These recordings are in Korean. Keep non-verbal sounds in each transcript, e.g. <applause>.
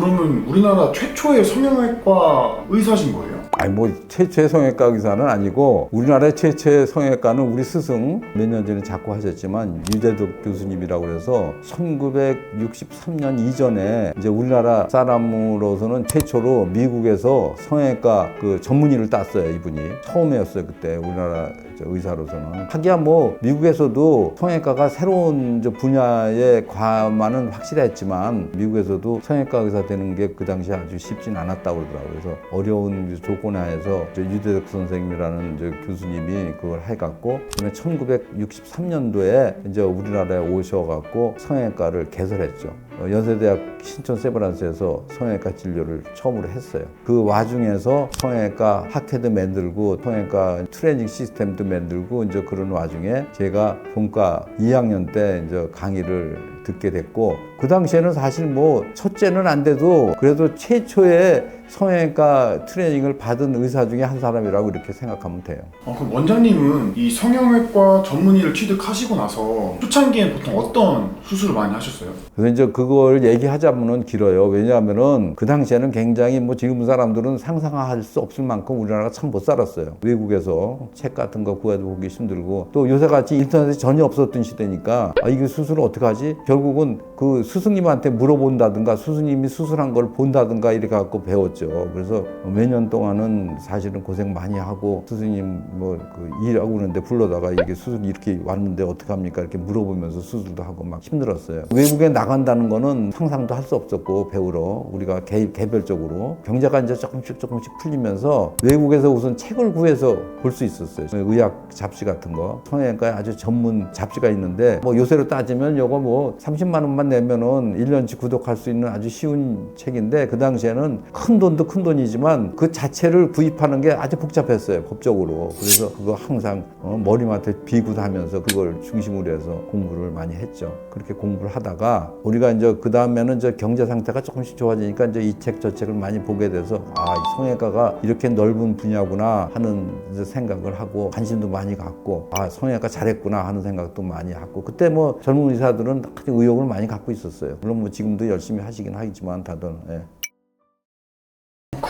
그러면 우리나라 최초의 성형외과 의사신 거예요? 아니 뭐 최초의 성형외과 의사는 아니고 우리나라의 최초의 성형외과는 우리 스승 몇 년 전에 작고 하셨지만 유재덕 교수님이라고 그래서 1963년 이전에 이제 우리나라 사람으로서는 최초로 미국에서 성형외과 그 전문의를 땄어요 이분이. 처음이었어요 그때 우리나라 저 의사로서는. 하기야 뭐 미국에서도 성형외과가 새로운 저 분야의 과만은 확실했지만 미국에서도 성형외과 의사 되는 게 그 당시에 아주 쉽진 않았다고 그러더라고요. 그래서 어려운 조건 하에서 저 유대덕 선생님이라는 저 교수님이 그걸 해갖고 그다음에 1963년도에 이제 우리나라에 오셔갖고 성형외과를 개설했죠. 어, 연세대학 신촌 세브란스에서 성형외과 진료를 처음으로 했어요. 그 와중에서 성형외과 학회도 만들고 성형외과 트레이닝 시스템도 만들고 이제 그런 와중에 제가 본과 2학년 때 이제 강의를 듣게 됐고 그 당시에는 사실 뭐 첫째는 안 돼도 그래도 최초의 성형외과 트레이닝을 받은 의사 중에 한 사람이라고 이렇게 생각하면 돼요. 어, 그럼 원장님은 이 성형외과 전문의를 취득하시고 나서 초창기엔 보통 어떤 수술을 많이 하셨어요? 그래서 이제 그걸 얘기하자면은 길어요. 왜냐하면은 그 당시에는 굉장히 뭐 지금 사람들은 상상할 수 없을 만큼 우리나라가 참 못 살았어요. 외국에서 책 같은 거 구해도 보기 힘들고 또 요새 같이 인터넷이 전혀 없었던 시대니까 아 이게 수술을 어떻게 하지? 결국은 그 스승님한테 물어본다든가 스승님이 수술한 걸 본다든가 이렇게 갖고 배웠죠. 그래서 몇 년 동안은 사실은 고생 많이 하고 스승님 뭐 그 일하고 그러는데 불러다가 이게 수술이 이렇게 왔는데 어떻게 합니까? 이렇게 물어보면서 수술도 하고 막 힘들었어요. 외국에 나간다는 거는 상상도 할 수 없었고 배우러 우리가 개, 개별적으로 경제가 이제 조금씩 조금씩 풀리면서 외국에서 우선 책을 구해서 볼 수 있었어요. 의학 잡지 같은 거 성형외과에 아주 전문 잡지가 있는데 뭐 요새로 따지면 요거 뭐 30만 원만 내면 은 1년치 구독할 수 있는 아주 쉬운 책인데 그 당시에는 큰 돈도 큰 돈이지만 그 자체를 구입하는 게 아주 복잡했어요 법적으로 그래서 그거 항상 어, 머리맡에 비굿하면서 그걸 중심으로 해서 공부를 많이 했죠 그렇게 공부를 하다가 우리가 이제 그 다음에는 이제 경제 상태가 조금씩 좋아지니까 이제 이 책 저 책을 많이 보게 돼서 아, 이 성형외과가 이렇게 넓은 분야구나 하는 생각을 하고 관심도 많이 갖고 아, 성형외과 잘했구나 하는 생각도 많이 갖고 그때 뭐 젊은 의사들은 아주 의욕을 많이 갖고 있었어요. 물론 뭐 지금도 열심히 하시긴 하지만 다들 예.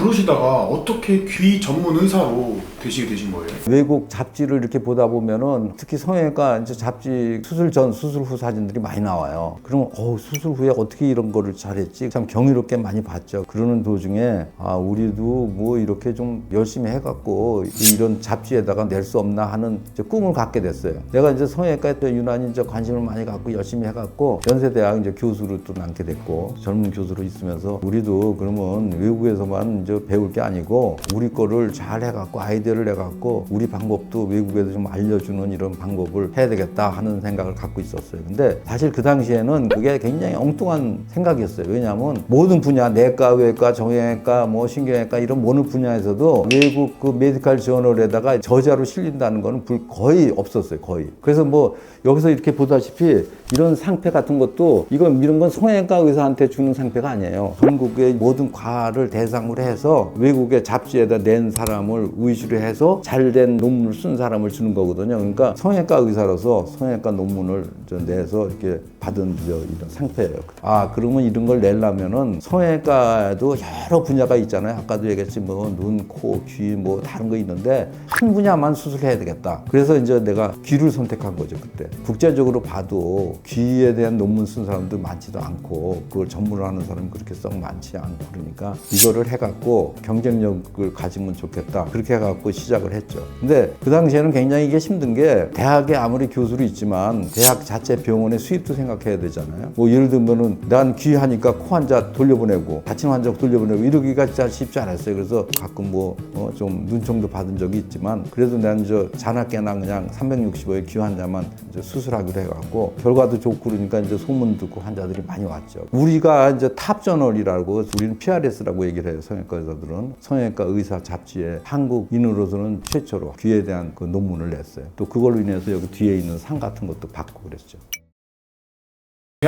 그러시다가 어떻게 귀 전문 의사로 되시게 되신 거예요? 외국 잡지를 이렇게 보다 보면은 특히 성형외과 이제 잡지 수술 전 수술 후 사진들이 많이 나와요. 그러면 어 수술 후에 어떻게 이런 거를 잘했지? 참 경이롭게 많이 봤죠. 그러는 도중에 아 우리도 뭐 이렇게 좀 열심히 해갖고 이런 잡지에다가 낼 수 없나 하는 꿈을 갖게 됐어요. 내가 이제 성형외과에 또 유난히 이제 관심을 많이 갖고 열심히 해갖고 연세대학 이제 교수로 또 남게 됐고 젊은 교수로 있으면서 우리도 그러면 외국에서만 이제 배울 게 아니고 우리 거를 잘 해갖고 아이디어를 내갖고 우리 방법도 외국에도 좀 알려주는 이런 방법을 해야 되겠다 하는 생각을 갖고 있었어요. 근데 사실 그 당시에는 그게 굉장히 엉뚱한 생각이었어요. 왜냐하면 모든 분야 내과, 외과, 정형외과, 뭐 신경외과 이런 모든 분야에서도 외국 그 메디칼 저널에다가 저자로 실린다는 거는 불- 거의 없었어요. 거의. 그래서 뭐 여기서 이렇게 보다시피 이런 상패 같은 것도 이건 이런 건 성형외과 의사한테 주는 상패가 아니에요. 전국의 모든 과를 대상으로 해서 외국의 잡지에다 낸 사람을 위주로 해서 잘된 논문을 쓴 사람을 주는 거거든요. 그러니까 성형외과 의사로서 성형외과 논문을 저 내서 이렇게 받은 저 이런 상패예요. 아 그러면 이런 걸 내려면은 성형외과에도 여러 분야가 있잖아요. 아까도 얘기했지 뭐 눈, 코, 귀 뭐 다른 거 있는데 한 분야만 수술해야 되겠다. 그래서 이제 내가 귀를 선택한 거죠 그때. 국제적으로 봐도 귀에 대한 논문 쓴 사람도 많지도 않고 그걸 전문으로 하는 사람이 그렇게 썩 많지 않고 그러니까 이거를 해갖고 경쟁력을 가지면 좋겠다. 그렇게 해갖고 시작을 했죠. 근데 그 당시에는 굉장히 이게 힘든 게 대학에 아무리 교수로 있지만 대학 자체 병원의 수입도 생각해야 되잖아요. 뭐 예를 들면은 난 귀 하니까 코 환자 돌려보내고 다친 환자 돌려보내고 이러기가 진짜 쉽지 않았어요. 그래서 가끔 뭐좀 눈총도 받은 적이 있지만 그래도 난저 자나깨나 그냥 365의 귀 환자만 이제 수술하기로 해갖고 결과도 좋고 그러니까 이제 소문 듣고 환자들이 많이 왔죠. 우리가 이제 탑 저널이라고 우리는 PRS라고 얘기를 해요. 의사들은 성형외과 의사 잡지에 한국인으로서는 최초로 귀에 대한 그 논문을 냈어요. 또 그걸로 인해서 여기 뒤에 있는 상 같은 것도 받고 그랬죠.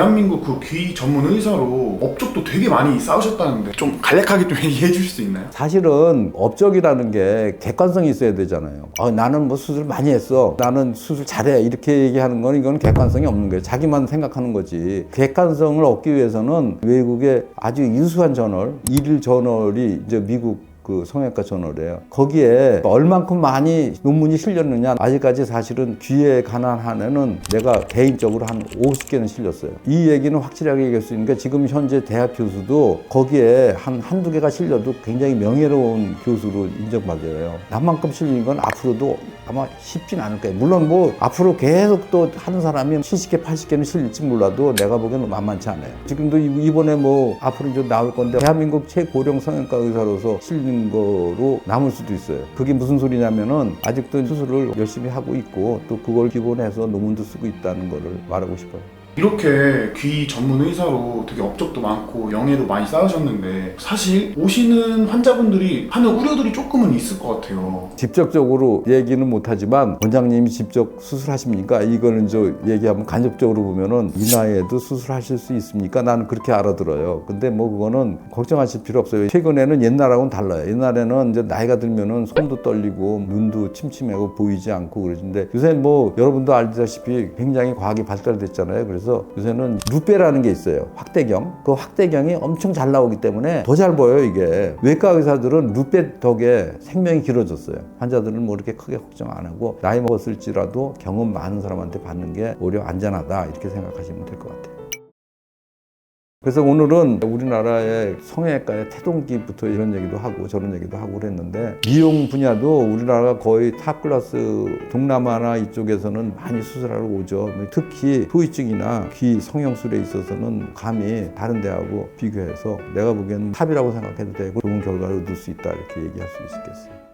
대한민국 그 귀 전문 의사로 업적도 되게 많이 쌓으셨다는데 좀 간략하게 좀 <laughs> 얘기해 주실 수 있나요? 사실은 업적이라는 게 객관성이 있어야 되잖아요. 어, 나는 뭐 수술 많이 했어. 나는 수술 잘해. 이렇게 얘기하는 건 이건 객관성이 없는 거예요. 자기만 생각하는 거지. 객관성을 얻기 위해서는 외국의 아주 유수한 저널, 일일 저널이 이제 미국 그 성형외과 저널이에요. 거기에 얼만큼 많이 논문이 실렸느냐 아직까지 사실은 귀에 관한 한에는 내가 개인적으로 한 50개는 실렸어요. 이 얘기는 확실하게 얘기할 수 있는 게 지금 현재 대학 교수도 거기에 한 한두 개가 실려도 굉장히 명예로운 교수로 인정받아요. 나만큼 실린 건 앞으로도 아마 쉽진 않을 거예요. 물론 뭐 앞으로 계속 또 하는 사람이 70개, 80개는 실릴지 몰라도 내가 보기에는 만만치 않아요. 지금도 이- 이번에 뭐 앞으로 이제 나올 건데 대한민국 최고령 성형과 의사로서 실린 거로 남을 수도 있어요. 그게 무슨 소리냐면은 아직도 수술을 열심히 하고 있고 또 그걸 기본해서 논문도 쓰고 있다는 거를 말하고 싶어요. 이렇게 귀 전문 의사로 되게 업적도 많고 영예도 많이 쌓으셨는데 사실 오시는 환자분들이 하는 우려들이 조금은 있을 것 같아요. 직접적으로 얘기는 못하지만 원장님이 직접 수술하십니까? 이거는 저 얘기하면 간접적으로 보면은 이 나이에도 수술하실 수 있습니까? 나는 그렇게 알아들어요. 근데 뭐 그거는 걱정하실 필요 없어요. 최근에는 옛날하고는 달라요. 옛날에는 이제 나이가 들면은 손도 떨리고 눈도 침침하고 보이지 않고 그러는데 요새 뭐 여러분도 알다시피 굉장히 과학이 발달됐잖아요. 그래서 요새는 루페라는 게 있어요. 확대경. 그 확대경이 엄청 잘 나오기 때문에 더 잘 보여요, 이게. 외과 의사들은 루페 덕에 생명이 길어졌어요. 환자들은 뭐 이렇게 크게 걱정 안 하고 나이 먹었을지라도 경험 많은 사람한테 받는 게 오히려 안전하다 이렇게 생각하시면 될 것 같아요. 그래서 오늘은 우리나라의 성형외과의 태동기부터 이런 얘기도 하고 저런 얘기도 하고 그랬는데 미용 분야도 우리나라가 거의 탑 클래스 동남아나 이쪽에서는 많이 수술하러 오죠. 특히 소위증이나 귀 성형술에 있어서는 감히 다른 데하고 비교해서 내가 보기에는 탑이라고 생각해도 되고 좋은 결과를 얻을 수 있다 이렇게 얘기할 수 있겠어요.